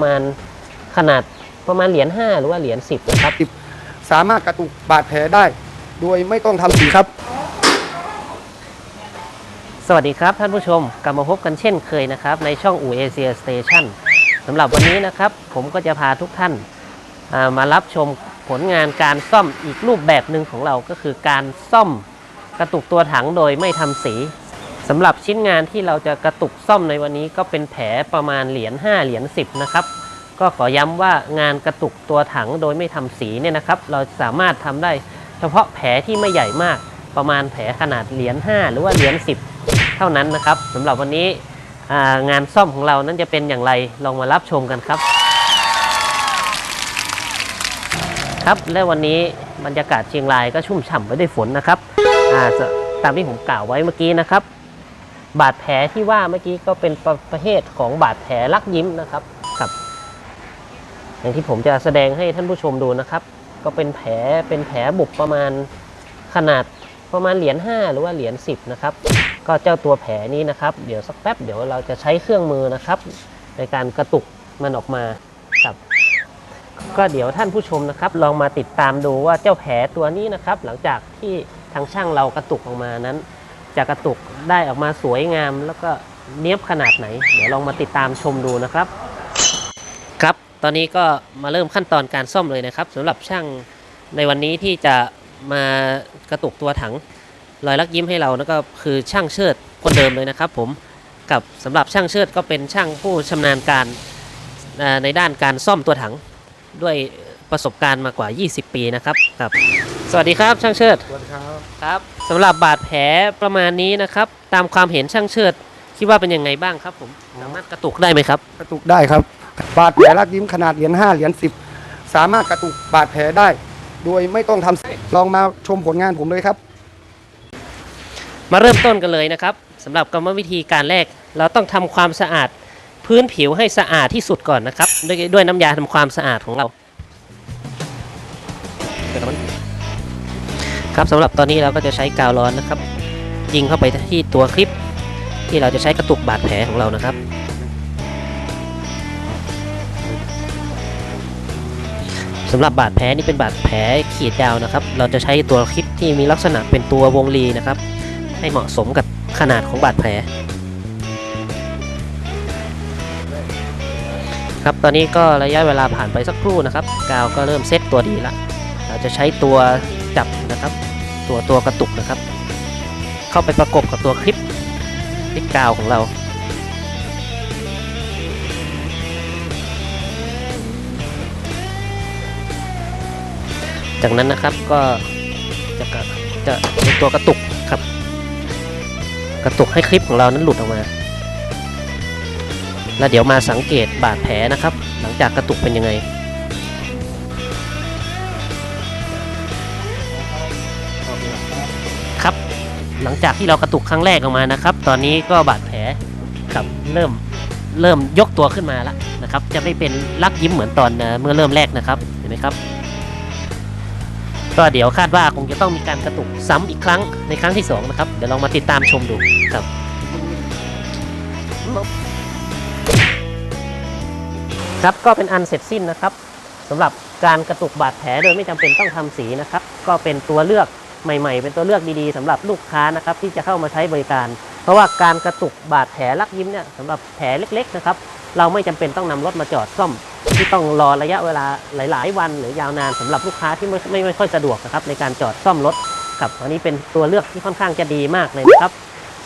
ประมาณขนาดประมาณเหรียญ5หรือว่าเหรียญ10นะครับ สามารถกระตุกบาดแผลได้ โดยไม่ต้องทำสีครับ สวัสดีครับท่านผู้ชมกลับมาพบกันเช่นเคยนะครับ ในช่องอูเอเชียสเตชันสำหรับวันนี้นะครับ ผมก็จะพาทุกท่านอ่ามารับชมผลงานการซ่อมอีกรูปแบบหนึ่งของเราก็คือการซ่อมกระตุกตัวถังโดยไม่ทำสี สำหรับชิ้นงานที่เราจะกระตุกซ่อมในวันนี้ก็เป็นแผลประมาณเหรียญ5เหรียญ10 นะครับ ก็ขอย้ำว่างานกระตุกตัวถังโดยไม่ทำสีเนี่ยนะครับ เราสามารถทำได้เฉพาะแผลที่ไม่ใหญ่มาก ประมาณแผลขนาดเหรียญ5หรือว่าเหรียญ10 เท่านั้นนะครับสำหรับวันนี้งานซ่อมของเรานั้นจะเป็นอย่างไรลองมารับชมกันครับ ครับและวันนี้บรรยากาศเชียงรายก็ชุ่มฉ่ำไปด้วยฝนนะครับตามที่ผมกล่าวไว้เมื่อกี้นะครับ บาดแผลที่ว่าเมื่อกี้ก็เป็นประประเภทของบาดแผลลักยิ้มนะครับครับ อย่างที่ผมจะแสดงให้ท่านผู้ชมดูนะครับ ก็เป็นแผลเป็นแผลบุบประมาณขนาดประมาณเหรียญ5หรือว่าเหรียญ10นะครับก็เจ้าตัวแผลนี้นะครับ เดี๋ยวสักแป๊บเดี๋ยวเราจะใช้เครื่องมือนะครับ ในการกระตุกมันออกมาครับ ก็เดี๋ยวท่านผู้ชมนะครับ ลองมาติดตามดูว่าเจ้าแผลตัวนี้นะครับ หลังจากที่ทางช่างเรากระตุกออกมานั้น จะกระตุกได้ออกมาสวยงาม แล้วก็เนียบขนาดไหน เดี๋ยวลองมาติดตามชมดูนะครับ ครับตอนนี้ก็มาเริ่มขั้นตอนการซ่อมเลยนะครับสำหรับช่างในวันนี้ที่จะมากระตุกตัวถังรอยลักยิ้มให้เรานะก็คือช่างเชิดคนเดิมเลยนะครับ ผมกับสำหรับช่างเชิดก็เป็นช่างผู้ชำนาญการอ่าในด้านการซ่อมตัวถังด้วยประสบการณ์มากว่า 20 ปีนะครับครับ สวัสดีครับช่างเชิดสวัสดีครับครับ สำหรับบาดแผลประมาณนี้นะครับ ตามความเห็นช่างเชิดคิดว่าเป็นยังไงบ้างครับ ผมสามารถกระตุกได้ไหมครับ กระตุกได้ครับ บาดแผลรักยิ้มขนาดเหรียญ5เหรียญ10สามารถกระตุกบาดแผลได้ โดยไม่ต้องทำสีลองมาชมผลงานผมเลยครับ มาเริ่มต้นกันเลยนะครับสำหรับกรรมวิธีการแรก เราต้องทำความสะอาดพื้นผิวให้สะอาดที่สุดก่อนนะครับ ด้วยด้วยน้ำยาทำความสะอาดของเรา ครับสำหรับตอนนี้เราก็จะใช้กาวร้อนนะครับ ยิงเข้าไปที่ตัวคลิป ที่เราจะใช้กระตุกบาดแผลของเรานะครับสำหรับบาดแผลนี่เป็นบาดแผลขีดยาวนะครับ เราจะใช้ตัวคลิปที่มีลักษณะเป็นตัววงรีนะครับ ให้เหมาะสมกับขนาดของบาดแผลครับตอนนี้ก็ระยะเวลาผ่านไปสักครู่นะครับ กาวก็เริ่มเซตตัวดีละเราจะใช้ตัวจับนะครับ ตัวตัวกระตุกนะครับ เข้าไปประกบกับตัวคลิปคลิปกาวของเรา จากนั้นนะครับก็จะกระจะเป็นตัวกระตุกครับ กระตุกให้คลิปของเรานั้นหลุดออกมา แล้วเดี๋ยวมาสังเกตบาดแผลนะครับ หลังจากกระตุกเป็นยังไง หลังจากที่เรากระตุกครั้งแรกออกมานะครับ ตอนนี้ก็บาดแผลครับเริ่มเริ่มยกตัวขึ้นมาแล้วนะครับ จะไม่เป็นลักยิ้มเหมือนตอนเมื่อเริ่มแรกนะครับเห็นไหมครับ ก็เดี๋ยวคาดว่าคงจะต้องมีการกระตุกซ้ำอีกครั้งในครั้งที่สองนะครับเดี๋ยวลองมาติดตามชมดูครับครับก็เป็นอันเสร็จสิ้นนะครับสำหรับการกระตุกบาดแผลโดยไม่จำเป็นต้องทำสีนะครับ ก็เป็นตัวเลือก ใหม่ๆ เป็นตัวเลือกดีๆสำหรับลูกค้านะครับที่จะเข้ามาใช้บริการ เพราะว่าการกระตุกบาดแผลลักยิ้มเนี่ยสำหรับแผลเล็กๆนะครับเราไม่จำเป็นต้องนำรถมาจอดซ่อม ที่ต้องรอระยะเวลาหลาย ๆ วันหรือยาวนานสำหรับลูกค้าที่ไม่ไม่ไม่ค่อยสะดวกนะครับในการจอดซ่อมรถครับอันนี้เป็นตัวเลือกที่ค่อนข้างจะดีมากเลยนะครับ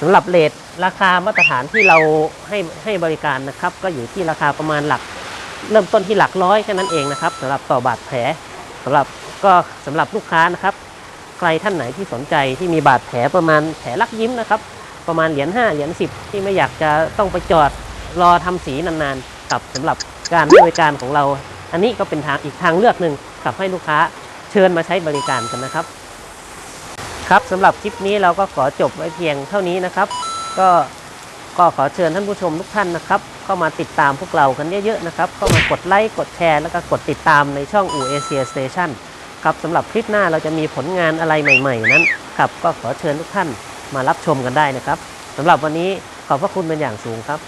สำหรับเลทราคามาตรฐานที่เราให้ให้บริการนะครับ ก็อยู่ที่ราคาประมาณหลัก เริ่มต้นที่หลักร้อยแค่นั้นเองนะครับสำหรับต่อบาดแผลสำหรับก็สำหรับลูกค้านะครับ ใครท่านไหนที่สนใจที่มีบาดแผลประมาณแผลลักยิ้มนะครับ ประมาณเหรียญ5เหรียญ10 ที่ไม่อยากจะต้องไปจอดรอทำสีนานๆกับสำหรับการบริการของเรา อันนี้ก็เป็นทางอีกทางเลือกหนึ่งกับให้ลูกค้าเชิญมาใช้บริการกันนะครับ ครับสำหรับคลิปนี้เราก็ขอจบไว้เพียงเท่านี้นะครับ ก็ก็ขอเชิญท่านผู้ชมทุกท่านนะครับเข้ามาติดตามพวกเรากันเยอะๆนะครับเข้ามากดไลค์กดแชร์แล้วก็กดติดตามในช่องอูเอเชียสเตชัน ครับสำหรับคลิปหน้าเราจะมีผลงานอะไรใหม่ ๆ นั้นครับก็ขอเชิญทุกท่านมารับชมกันได้นะครับสำหรับวันนี้ขอบพระคุณเป็นอย่างสูงครับ